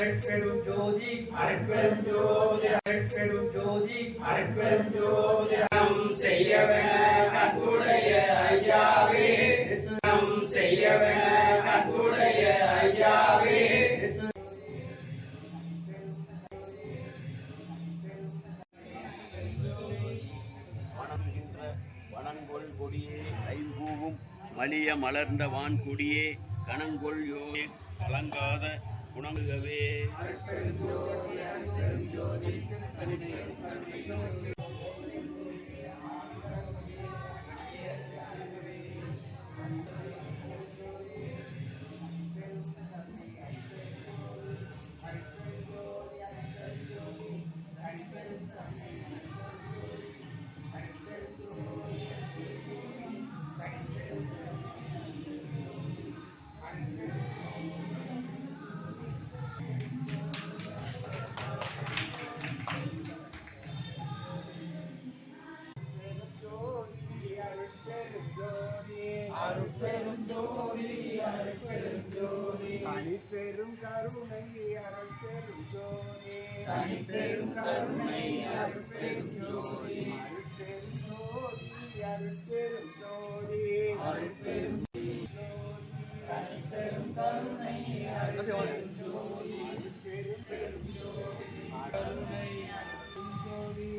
அருட்பெரும் ஜோதி அருட்பெரும் ஜோதி அருட்பெரும் ஜோதி. அருட்பெரும் ஜோதி நம் செய்யவென கண்புடைய ஐயாவே. நம் செய்யவென கண்புடைய ஐயாவே. வணங்குகின்ற வனங்கொள் கொடியே ஐம்பூவும் மலிய மலர்ந்த வான்கொடியே கணங்கொள் யோகே கலங்காத குணங்குகவே ஜோதி ஜோதி தனிப்பெரும் கருணை அருட்பெரும் ஜோதி தனிப்பெரும் கருணை அருட்பெரும் ஜோதி. அருட்பெரும் ஜோதி அருட்பெரும் ஜோதி அருட்பெரும் தனிப்பெரும் கருணை அருட்பெரும் ஜோதி பெரும் பெரும் ஜோதி. கருணை ஜோதி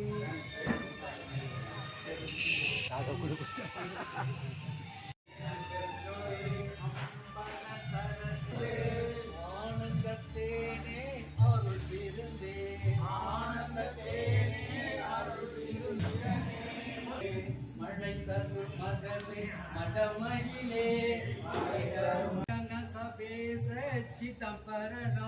ஆனந்தத்தேனே அருள் விருந்தே மழை தரும் மகளே மடமயிலே. சபேச சிதம்பரநாதா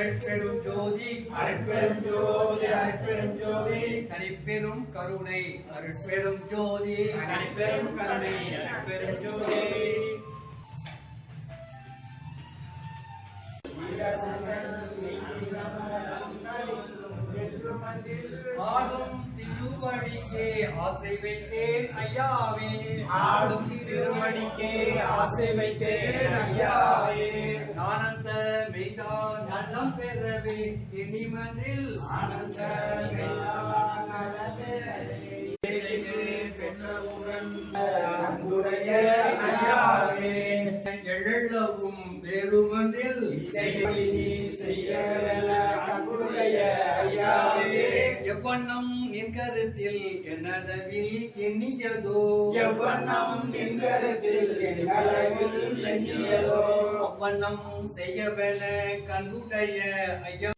அருட்பெரும் ஜோதி அருட்பெரும் ஜோதி அருட்பெரும் ஜோதி. தனிப்பெரும் கருணை அருட்பெரும் ஜோதி. தனிப்பெரும் கருணை அருட்பெரும் ஜோதி. ஆடும் திருவடிக்கே ஆசை வைத்தேன் ஐயாவே. ஆடும் திருமணிக்கே ஆசை வைத்தேன் ஐயாவே ஆனந்த மெய்தா நலம் பெறவே இனிமன்றில் ஆனந்த எழவும் பெருமன்றில் செய்யவல்ல அன்புடைய எவ்வண்ணம் என் கருத்தில் என்னதவில் எண்ணியதோ. எவ்வண்ணம் என் அளவில் எண்ணியதோ. அவ்வண்ணம் செய்யவென கண்ணுடைய ஐயா